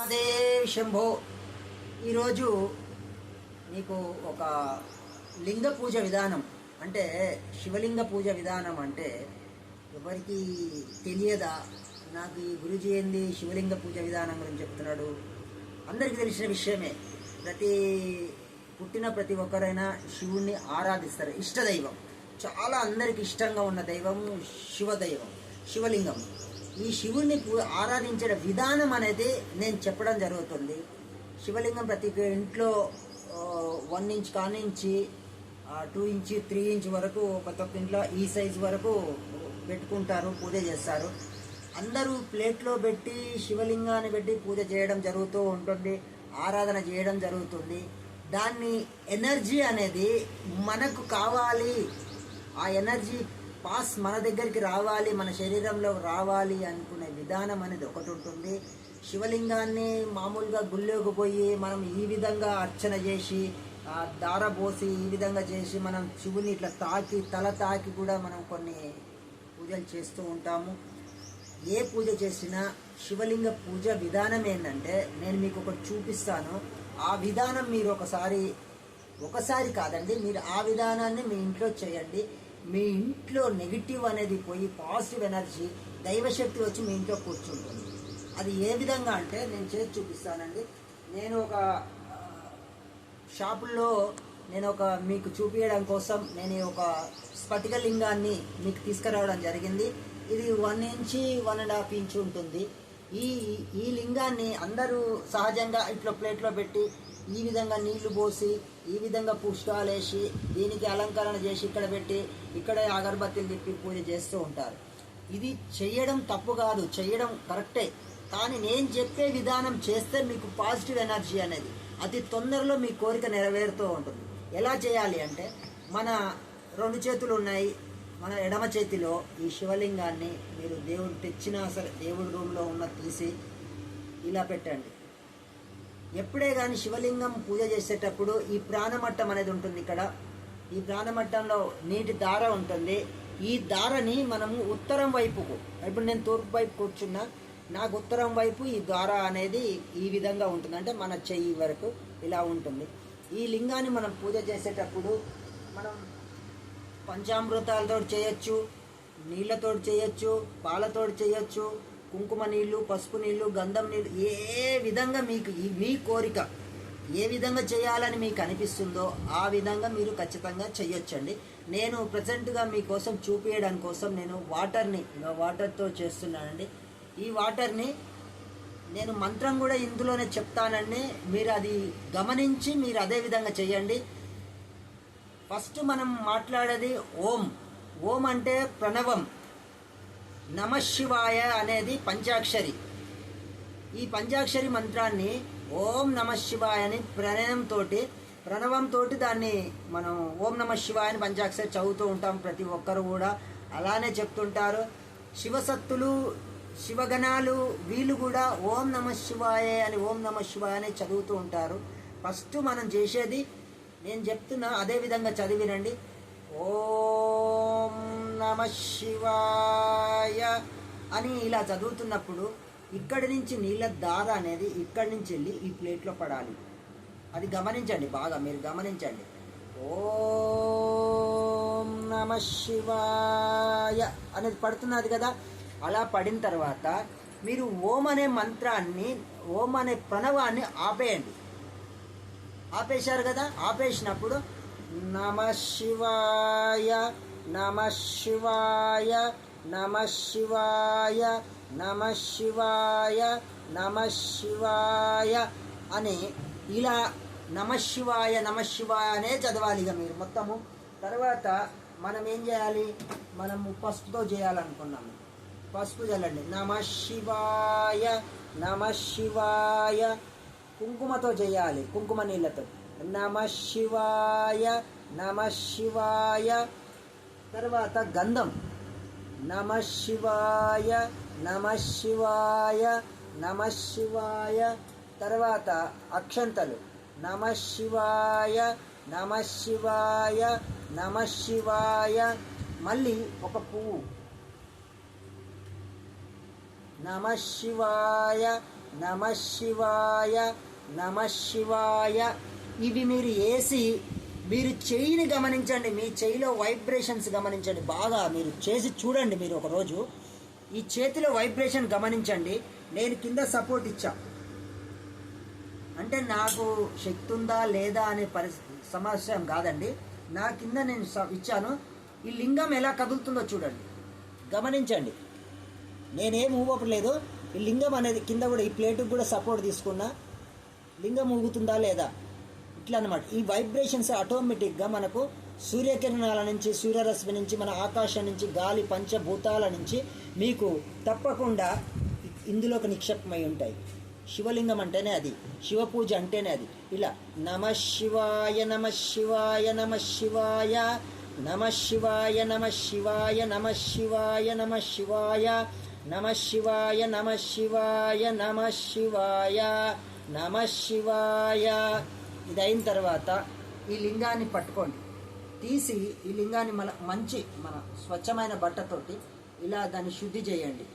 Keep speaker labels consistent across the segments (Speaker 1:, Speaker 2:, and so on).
Speaker 1: అదే శంభో. ఈరోజు నీకు ఒక లింగ పూజ విధానం అంటే శివలింగ పూజ విధానం అంటే ఎవరికి తెలియదా? నాకు ఈ గురుజీ ఏంది శివలింగ పూజ విధానం గురించి చెప్తున్నాడు. అందరికీ తెలిసిన విషయమే. ప్రతి పుట్టిన ప్రతి ఒక్కరైనా శివుణ్ణి ఆరాధిస్తారు. ఇష్టదైవం. చాలా అందరికి ఇష్టంగా ఉన్న దైవం శివదైవం శివలింగం. ఈ శివుణ్ణి పూ- ఆరాధించే విధానం అనేది నేను చెప్పడం జరుగుతుంది. శివలింగం ప్రతి ఇంట్లో వన్ ఇంచ్ కానించి టూ ఇంచ్ త్రీ ఇంచ్ వరకు ప్రతి ఒక్క ఇంట్లో ఈ సైజ్ వరకు పెట్టుకుంటారు పూజ చేస్తారు. అందరూ ప్లేట్లో పెట్టి శివలింగాన్ని పెట్టి పూజ చేయడం జరుగుతూ ఉంటుంది ఆరాధన చేయడం జరుగుతుంది. దాన్ని ఎనర్జీ అనేది మనకు కావాలి. ఆ ఎనర్జీ పాస్ మన దగ్గరికి రావాలి మన శరీరంలో రావాలి అనుకునే విధానం అనేది ఒకటి ఉంటుంది. శివలింగాన్ని మామూలుగా గుళ్ళోకి పోయి మనం ఈ విధంగా అర్చన చేసి ఆ దార పోసి ఈ విధంగా చేసి మనం శివుని ఇట్లా తాకి తల తాకి కూడా మనం కొన్ని పూజలు చేస్తూ ఉంటాము. ఏ పూజ చేసినా శివలింగ పూజ విధానం ఏంటంటే నేను మీకు ఒకటి చూపిస్తాను. ఆ విధానం మీరు ఒకసారి ఒకసారి కాదండి మీరు ఆ విధానాన్ని మీ ఇంట్లో చేయండి. మీ ఇంట్లో నెగిటివ్ అనేది పోయి పాజిటివ్ ఎనర్జీ దైవశక్తి వచ్చి మీ ఇంట్లో కూర్చుంటుంది. అది ఏ విధంగా అంటే నేను చేసి చూపిస్తానండి. నేను ఒక షాపుల్లో నేను ఒక మీకు చూపించడం కోసం నేను ఒక స్ఫటిక లింగాన్ని మీకు తీసుకురావడం జరిగింది. ఇది one inch one and half inch ఉంటుంది. ఈ ఈ లింగాన్ని అందరూ సహజంగా ఇట్లా ప్లేట్లో పెట్టి ఈ విధంగా నీళ్ళు పోసి ఈ విధంగా పుష్పాలు వేసి దీనికి అలంకరణ చేసి ఇక్కడ పెట్టి ఇక్కడే అగరబత్తిలు తిప్పి పూజ చేస్తూ ఉంటారు. ఇది చేయడం తప్పు కాదు చేయడం కరెక్టే. కానీ నేను చెప్పే విధానం చేస్తే మీకు పాజిటివ్ ఎనర్జీ అనేది అతి తొందరలో మీ కోరిక నెరవేరుతూ ఉంటుంది. ఎలా చేయాలి అంటే మన రెండు చేతులు ఉన్నాయి. మన ఎడమ చేతిలో ఈ శివలింగాన్ని మీరు దేవుడు తెచ్చినా సరే దేవుడి రూమ్లో ఉన్న తీసి ఇలా పెట్టండి. ఎప్పుడే కానీ శివలింగం పూజ చేసేటప్పుడు ఈ ప్రాణమట్టం అనేది ఉంటుంది ఇక్కడ. ఈ ప్రాణమట్టంలో నీటి దార ఉంటుంది. ఈ దారని మనము ఉత్తరం వైపుకు ఇప్పుడు నేను తూర్పు వైపు కూర్చున్నా నాకు ఉత్తరం వైపు ఈ దార అనేది ఈ విధంగా ఉంటుంది. అంటే మన చెయ్యి వరకు ఇలా ఉంటుంది. ఈ లింగాన్ని మనం పూజ చేసేటప్పుడు మనం పంచామృతాలతో చేయొచ్చు నీళ్ళతో చేయొచ్చు పాలతో చేయొచ్చు కుంకుమ నీళ్ళు పసుపు నీళ్ళు గంధం నీళ్ళు ఏ విధంగా మీకు ఈ- మీ కోరిక ఏ విధంగా చేయాలని మీకు అనిపిస్తుందో ఆ విధంగా మీరు ఖచ్చితంగా చేయొచ్చండి నేను ప్రజెంట్గా మీకోసం చూపించడం కోసం నేను వాటర్ని వాటర్తో చేస్తున్నానండి. ఈ వాటర్ని నేను మంత్రం కూడా ఇందులోనే చెప్తానండి. మీరు అది గమనించి మీరు అదే విధంగా చేయండి ఫస్ట్ మనం మాట్లాడేది ఓం. ఓం అంటే ప్రణవం. నమశివాయ అనేది పంచాక్షరి. ఈ పంచాక్షరి మంత్రాన్ని ఓం నమ శివాయ అని ప్రణయంతో ప్రణవంతో దాన్ని మనం ఓం నమ శివాయ అని పంచాక్షరి చదువుతూ ఉంటాం ప్రతి ఒక్కరు కూడా. అలానే చెప్తుంటారు శివసత్తులు శివగణాలు వీళ్ళు కూడా ఓం నమ శివాయ అని ఓం నమ శివాయ అని చదువుతూ ఉంటారు. ఫస్ట్ మనం చేసేది నేను చెప్తున్నా అదే విధంగా చదివినండి. ఓ నమ శివాయ అని ఇలా చదువుతున్నప్పుడు ఇక్కడి నుంచి నీళ్ళ దార అనేది ఇక్కడి నుంచి వెళ్ళి ఈ ప్లేట్లో పడాలి. అది గమనించండి బాగా మీరు గమనించండి. ఓం నమ శివాయ అనేది పడుతున్నది కదా. అలా పడిన తర్వాత మీరు ఓం అనే మంత్రాన్ని ఓం అనే ప్రణవాన్ని ఆపేయండి. ఆపేశారు కదా? ఆపేసినప్పుడు నమ శివాయ నమ శివాయ నమ శివాయ నమ శివాయ నమ శివాయ అని ఇలా నమ శివాయ నమ శివాయ అనే చదవాలి ఇక మీరు మొత్తము. తర్వాత మనం ఏం చేయాలి? మనము పసుపుతో చేయాలనుకున్నాము పసుపు చల్లండి. నమ శివాయ నమ శివాయ కుంకుమతో చేయాలి. కుంకుమ నీళ్ళతో. నమ శివాయ నమ శివాయ తర్వాత గంధం. నమ శివాయ నమ శివాయ నమ శివాయ. తర్వాత అక్షంతలు. నమ శివాయ నమ శివాయ నమ శివాయ. మళ్ళీ ఒక పువ్వు. నమ శివాయ నమ శివాయ నమ శివాయ. ఇవి మీరు వేసి మీరు చెయ్యిని గమనించండి మీ చెయ్యిలో వైబ్రేషన్స్ గమనించండి. బాగా మీరు చేసి చూడండి మీరు ఒకరోజు. ఈ చేతిలో వైబ్రేషన్ గమనించండి. నేను కింద సపోర్ట్ ఇచ్చా. అంటే నాకు శక్తి ఉందా లేదా అనే పరిస్థితి సమస్య కాదండి. నా కింద నేను స- ఇచ్చాను. ఈ లింగం ఎలా కదులుతుందో చూడండి. గమనించండి. నేనేం ఊపట్లేదు. ఈ లింగం అనేది కింద కూడా ఈ ప్లేట్కి కూడా సపోర్ట్ తీసుకున్నా. లింగం ఊగుతుందా లేదా? ఇట్లా అనమాట ఈ వైబ్రేషన్స్ ఆటోమేటిక్గా మనకు సూర్యకిరణాల నుంచి సూర్యరశ్మి నుంచి మన ఆకాశం నుంచి గాలి పంచభూతాల నుంచి మీకు తప్పకుండా ఇందులోకి నిక్షేపమై ఉంటాయి శివలింగం అంటేనే అది శివ పూజ అంటేనే అది ఇలా నమ శివాయ నమ శివాయ నమ శివాయ నమ శివాయ నమ శివాయ నమ శివాయ నమ శివాయ నమ శివాయ నమ శివాయ నమ శివాయ నమ శివాయ ఇది అయిన తర్వాత ఈ లింగాన్ని పట్టుకోండి. తీసి ఈ లింగాన్ని మన మంచి మన స్వచ్ఛమైన బట్టతోటి ఇలా దాన్ని శుద్ధి చేయండి.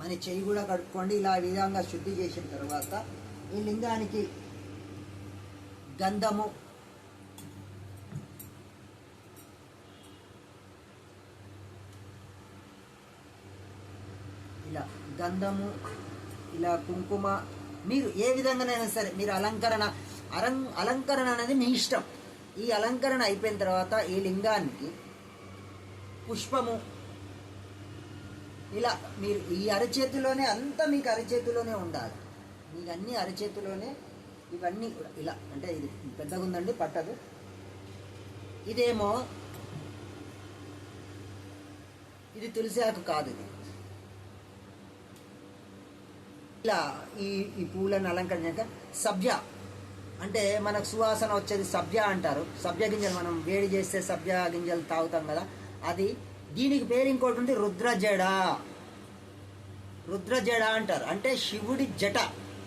Speaker 1: మన చెయ్యి కూడా కడుక్కోండి. ఇలా విధంగా శుద్ధి చేసిన తర్వాత ఈ లింగానికి గంధము ఇలా గంధము ఇలా కుంకుమ మీరు ఏ విధంగానైనా సరే మీరు అలంకరణ అలం అలంకరణ అనేది మీ ఇష్టం. ఈ అలంకరణ అయిపోయిన తర్వాత ఈ లింగానికి పుష్పము ఇలా మీరు ఈ అరచేతిలోనే అంతా మీకు అరచేతిలోనే ఉండాలి. మీకు అన్ని అరచేతిలోనే ఇవన్నీ కూడా ఇలా అంటే ఇది పెద్దగా ఉందండి పట్టదు. ఇదేమో ఇది తులసి ఆకు కాదు ఇది. ఇలా ఈ ఈ పూలను అలంకరించాక సభ్య అంటే మనకు సువాసన వచ్చేది సభ్య అంటారు. సభ్య గింజలు మనం వేడి చేస్తే సభ్య గింజలు తాగుతాం కదా. అది దీనికి పేరు ఇంకోటి ఉంది రుద్రజడ. రుద్రజడ అంటారు. అంటే శివుడి జట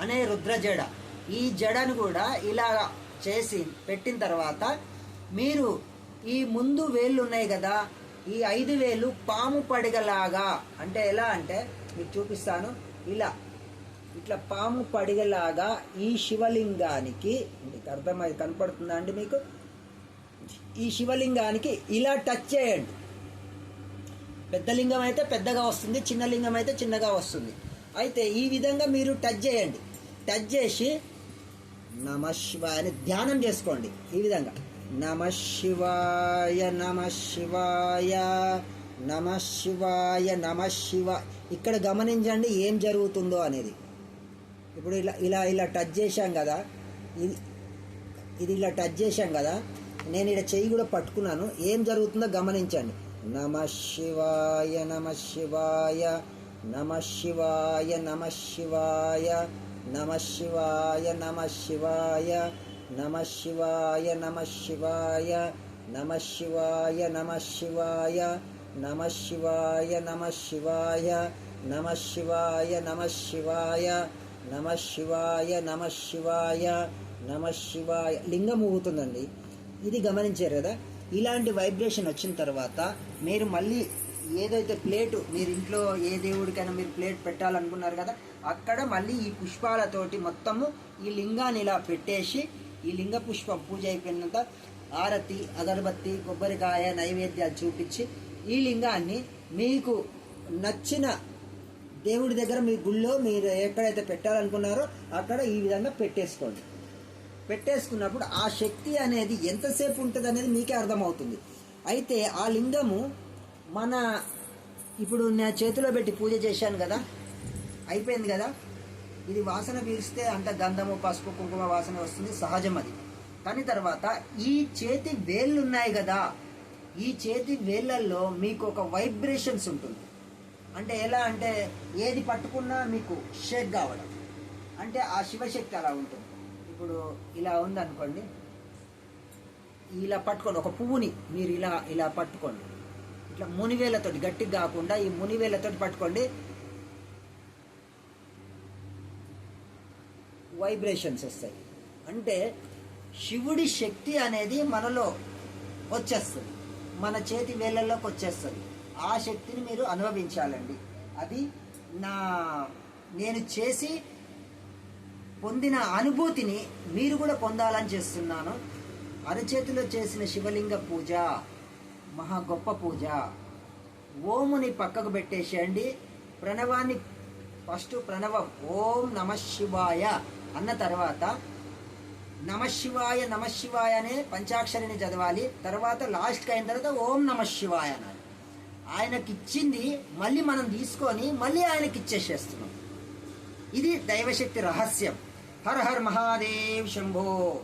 Speaker 1: అనే రుద్రజడ. ఈ జడను కూడా ఇలా చేసి పెట్టిన తర్వాత మీరు ఈ ముందు వేళ్ళు ఉన్నాయి కదా ఈ ఐదు వేలు పాము పడిగలాగా. అంటే ఎలా అంటే మీకు చూపిస్తాను. ఇలా ఇట్లా పాము పడిగలాగా ఈ శివలింగానికి మీకు అర్థమై కనపడుతుందా అండి మీకు? ఈ శివలింగానికి ఇలా టచ్ చేయండి. పెద్ద లింగం అయితే పెద్దగా వస్తుంది చిన్న లింగం అయితే చిన్నగా వస్తుంది. అయితే ఈ విధంగా మీరు టచ్ చేయండి. టచ్ చేసి నమ అని ధ్యానం చేసుకోండి. ఈ విధంగా. నమ శివాయ నమ శివాయ నమ శివాయ నమ శివ. ఇక్కడ గమనించండి ఏం జరుగుతుందో అనేది. ఇప్పుడు ఇలా ఇలా ఇలా టచ్ చేశాం కదా ఇది ఇది ఇలా టచ్ చేశాం కదా నేను ఇక్కడ చెయ్యి కూడా పట్టుకున్నాను ఏం జరుగుతుందో గమనించండి నమ శివాయ నమ శివాయ నమ శివాయ నమ శివాయ నమ శివాయ నమ శివాయ నమ శివాయ నమ శివాయ నమ శివాయ నమ శివాయ నమ శివాయ నమ శివాయ నమ శివాయ నమ శివాయ నమ శివాయ నమ శివాయ నమ శివాయ. లింగం ఊగుతుందండి. ఇది గమనించారు కదా? ఇలాంటి వైబ్రేషన్ వచ్చిన తర్వాత మీరు మళ్ళీ ఏదైతే ప్లేటు మీరు ఇంట్లో ఏ దేవుడికైనా మీరు ప్లేట్ పెట్టాలనుకున్నారు కదా అక్కడ మళ్ళీ ఈ పుష్పాలతోటి మొత్తము ఈ లింగాన్ని ఇలా పెట్టేసి ఈ లింగ పుష్ప పూజ అయిపోయినంత ఆరతి అగరబత్తి కొబ్బరికాయ నైవేద్యాలు చూపించి ఈ లింగాన్ని మీకు నచ్చిన దేవుడి దగ్గర మీ గుళ్ళో మీరు ఎక్కడైతే పెట్టాలనుకున్నారో అక్కడ ఈ విధంగా పెట్టేసుకోండి. పెట్టేసుకున్నప్పుడు ఆ శక్తి అనేది ఎంతసేపు ఉంటుంది అనేది మీకే అర్థమవుతుంది. అయితే ఆ లింగము మన ఇప్పుడు నా చేతిలో పెట్టి పూజ చేశాను కదా అయిపోయింది కదా? ఇది వాసన పీలిస్తే అంత గంధము పసుపు కుంకుమ వాసన వస్తుంది సహజం అది. కానీ తర్వాత ఈ చేతి వేళ్ళు ఉన్నాయి కదా ఈ చేతి వేళ్ళల్లో మీకు ఒక వైబ్రేషన్స్ ఉంటుంది. అంటే ఎలా అంటే ఏది పట్టుకున్నా మీకు షేక్ కావడం. అంటే ఆ శివశక్తి అలా ఉంటుంది. ఇప్పుడు ఇలా ఉందనుకోండి. ఇలా పట్టుకోండి. ఒక పువ్వుని మీరు ఇలా ఇలా పట్టుకోండి. ఇట్లా మునివేలతోటి గట్టిగా కాకుండా ఈ మునివేలతోటి పట్టుకోండి. వైబ్రేషన్స్ వస్తాయి. అంటే శివుడి శక్తి అనేది మనలో వచ్చేస్తుంది. మన చేతి వేళ్ళల్లోకి వచ్చేస్తుంది. ఆ శక్తిని మీరు అనుభవించాలండి. అది నా నేను చేసి పొందిన అనుభూతిని మీరు కూడా పొందాలని చేస్తున్నాను. అరచేతిలో చేసిన శివలింగ పూజ మహా గొప్ప పూజ. ఓముని పక్కకు పెట్టేసేయండి. ప్రణవాన్ని ఫస్ట్ ప్రణవం ఓం నమ శివాయ అన్న తర్వాత నమ శివాయ నమ శివాయ అనే పంచాక్షరిని చదవాలి. తర్వాత లాస్ట్కి అయిన తర్వాత ఓం నమ శివాయ అనాలి. ఆయనకి ఇచ్చింది మళ్ళీ మనం తీసుకొని మళ్ళీ ఆయనకి ఇచ్చేసేస్తున్నాం ఇది దైవశక్తి రహస్యం. హర హర్ మహాదేవ్ శంభో.